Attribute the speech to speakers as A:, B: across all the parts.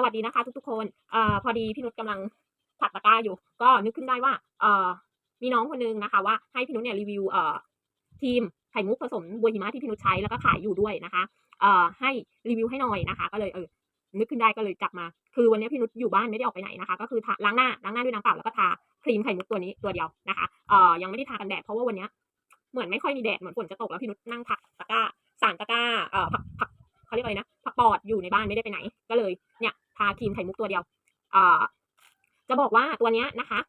A: สวัสดีนะคะทุกๆคนเอ่อพอดีพี่นุชกำลังถักตะกร้าอยู่ ก็นึกขึ้นได้ว่าเอ่อมีน้องคนนึงนะคะ ว่าให้พี่นุชเนี่ยรีวิวเอ่อทีมไข่มุกผสมบัวหิมะที่พี่นุชใช้แล้วก็ขายอยู่ด้วยนะคะเอ่อให้รีวิวให้หน่อยนะคะ ก็เลยเออนึกขึ้นได้ก็เลยจับมา คือวันนี้พี่นุชอยู่บ้านไม่ได้ออกไปไหนนะคะ ก็คือทาล้างหน้าล้างหน้าด้วยน้ำเปล่าแล้วก็ทาครีมไข่มุกตัวนี้ตัวเดียวนะคะเอ่อยังไม่ได้ทากันแดดเพราะว่าวันนี้เหมือนไม่ค่อยมีแดดเหมือนฝนจะตกแล้วพี่นุชนั่งถักตะกร้าสารตะกร้าเอ่อผักผักเขาเรียกอะไรนะผักปอดอยู่ในบ้านไม่ได้ไปไหน ทีมไข่มุกตัวเดียวเอ่อจะบอกว่าตัวเนี้ยนะคะ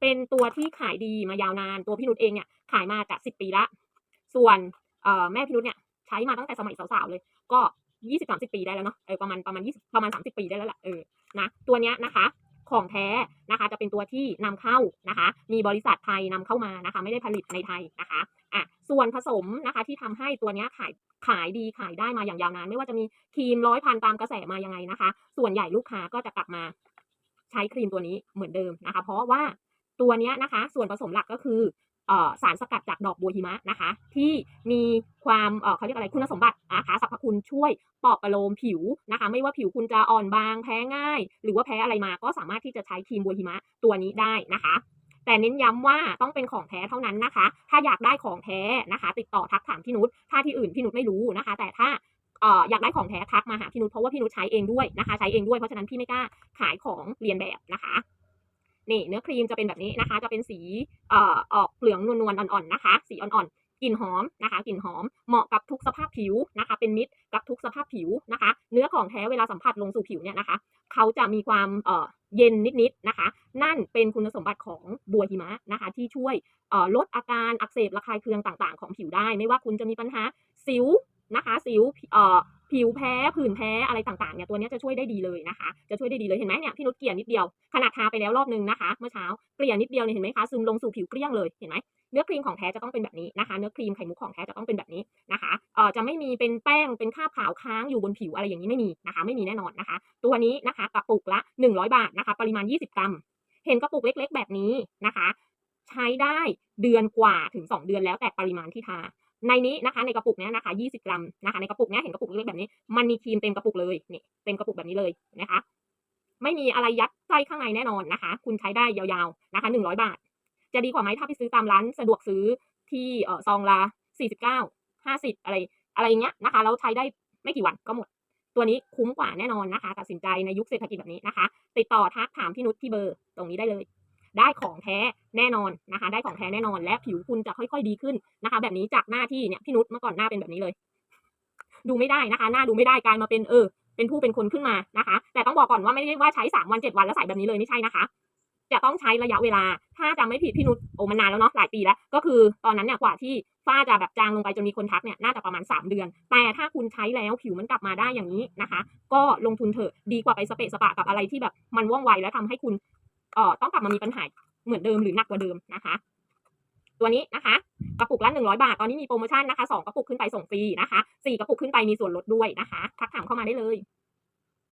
A: เป็นตัวที่ขายดีมายาวนาน ตัวพี่นุชเองเนี่ยขายมาจากสิบปีละ ส่วนเอ่อแม่พี่นุชเนี่ยใช้มาตั้งแต่สมัยสาวๆเลย ก็ยี่สิบสามสิบปีได้แล้วเนาะเออประมาณประมาณยี่สิบประมาณสามสิบปีได้แล้วแหละเออนะตัวเนี้ยนะคะ ของแท้นะคะ จะเป็นตัวที่นำเข้านะคะ มีบริษัทไทยนำเข้ามานะคะ ไม่ได้ผลิตในไทยนะคะอะส่วนผสมนะคะที่ทำให้ตัวนี้ขายขายดีขายได้มาอย่างยาวนาน ไม่ว่าจะมีครีมร้อยพันตามกระแสมายังไงนะคะ ส่วนใหญ่ลูกค้าก็จะกลับมาใช้ครีมตัวนี้เหมือนเดิมนะคะ เพราะว่าตัวนี้นะคะ ส่วนผสมหลักก็คือออสารสกัดจากดอกบัวหิมะนะคะ ที่มีความเเขาเรียกอะไรคุณสมบัตินะคะสร คุณช่วยปลอบประโลมผิวนะคะ ไม่ว่าผิวคุณจะอ่อนบางแพ้ง่าย หรือว่าแพ้อะไรมาก็สามารถที่จะใช้ครีมบัวหิมะตัวนี้ได้นะคะแต่เน้นย้ำว่าต้องเป็นของแท้เท่านั้นนะคะ ถ้าอยากได้ของแท้นะคะ ติดต่อทักถามพี่นุช ถ้าที่อื่นพี่นุชไม่รู้นะคะ แต่ถ้าอยากได้ของแท้ทักมาหาพี่นุชเพราะว่าพี่นุชใช้เองด้วยนะคะ ใช้เองด้วยเพราะฉะนั้นพี่ไม่กล้าขายของเรียนแบบนะคะนี่เนื้อครีมจะเป็นแบบนี้นะคะ จะเป็นสีออออกเหลืองนวลๆอ่อนๆนะคะ สีอ่อนๆ กลิ่นหอมนะคะกลิ่นหอมเหมาะกับทุกสภาพผิวนะคะ เป็นมิตรกับทุกสภาพผิวนะคะ เนื้อของแท้เวลาสัมผัสลงสู่ผิวเนี่ยนะคะ เขาจะมีความเเย็นนิดๆนะคะ นั่นเป็นคุณสมบัติของบัวหิมะนะคะ ที่ช่วยลดอาการอักเสบระคายเคืองต่างๆ ของผิวได้ ไม่ว่าคุณจะมีปัญหาสิวนะคะ สิวผิวแพ้ผื่นแพ้อะไรต่างๆเนี่ยตัวนี้จะช่วยได้ดีเลยนะคะ จะช่วยได้ดีเลยเห็นไหมเนี่ยพี่นุชเกลี่ยนิดเดียวขนาดทาไปแล้วรอบนึงนะคะ เมื่อเช้าเกลี่ยนิดเดียวเนี่ยเห็นไหมคะซึมลงสู่ผิวเกลี้ยงเลยเห็นไหม เนื้อครีมของแท้จะต้องเป็นแบบนี้นะคะ เนื้อครีมไข่มุกของแท้จะต้องเป็นแบบนี้นะคะเออจะไม่มีเป็นแป้งเป็นคราบขาวค้างอยู่บนผิวอะไรอย่างนี้ไม่มีนะคะ ไม่มีแน่นอนนะคะ ตัวนี้นะคะกระปุกละ 100 บาทนะคะ ปริมาณ 20 กรัม เห็นกระปุกเล็ก ๆ แบบนี้นะคะ ใช้ได้เดือนกว่าถึง 2 เดือนแล้วแต่ปริมาณที่ทาในนี้นะคะในกระปุกเนี้ยนะคะ20 กรัมนะคะในกระปุกเนี้ยเห็นกระปุกเล็กๆแบบนี้ มันมีครีมเต็มกระปุกเลยนี่เต็มกระปุกแบบนี้เลยนะคะ ไม่มีอะไรยัดไส้ข้างในแน่นอนนะคะ คุณใช้ได้ยาวๆนะคะ 100 บาท จะดีกว่าไหมถ้าไปซื้อตามร้านสะดวกซื้อที่เออซองละ49 50อะไรอะไรอย่างเงี้ยนะคะแล้วใช้ได้ไม่กี่วันก็หมด ตัวนี้คุ้มกว่าแน่นอนนะคะ ตัดสินใจในยุคเศรษฐกิจแบบนี้นะคะ ติดต่อทักถามพี่นุชที่เบอร์ตรงนี้ได้เลย ได้ของแท้แน่นอนนะคะ ได้ของแท้แน่นอน และผิวคุณจะค่อยๆดีขึ้นนะคะ แบบนี้จากหน้าที่เนี่ยพี่นุชเมื่อก่อนหน้าเป็นแบบนี้เลย ดูไม่ได้นะคะ หน้าดูไม่ได้กลายมาเป็นเออเป็นผู้เป็นคนขึ้นมานะคะ แต่ต้องบอกก่อนว่าไม่ได้ว่าใช้สามวันเจ็ดวันแล้วใส่แบบนี้เลยไม่ใช่นะคะ จะต้องใช้ระยะเวลา ถ้าจำไม่ผิดพี่นุชโอ้มันนานแล้วเนาะหลายปีแล้ว ก็คือตอนนั้นเนี่ยกว่าที่ฝ้าจะแบบจางลงไปจนมีคนทักเนี่ยน่าจะประมาณ 3 เดือน แต่ถ้าคุณใช้แล้วผิวมันกลับมาได้อย่างนี้นะคะ ก็ลงทุนเถอะดีกว่าไปสเปะสปะกับอะไรที่แบบมันว่องไวแล้วทำให้คุณเอ่อต้องกลับมามีปัญหาเหมือนเดิมหรือหนักกว่าเดิมนะคะตัวนี้นะคะกระปุกละ100 บาท ตอนนี้มีโปรโมชั่นนะคะสองกระปุกขึ้นไปส่งฟรีนะคะสี่กระปุกขึ้นไปมีส่วนลดด้วยนะคะ ทักถามเข้ามาได้เลย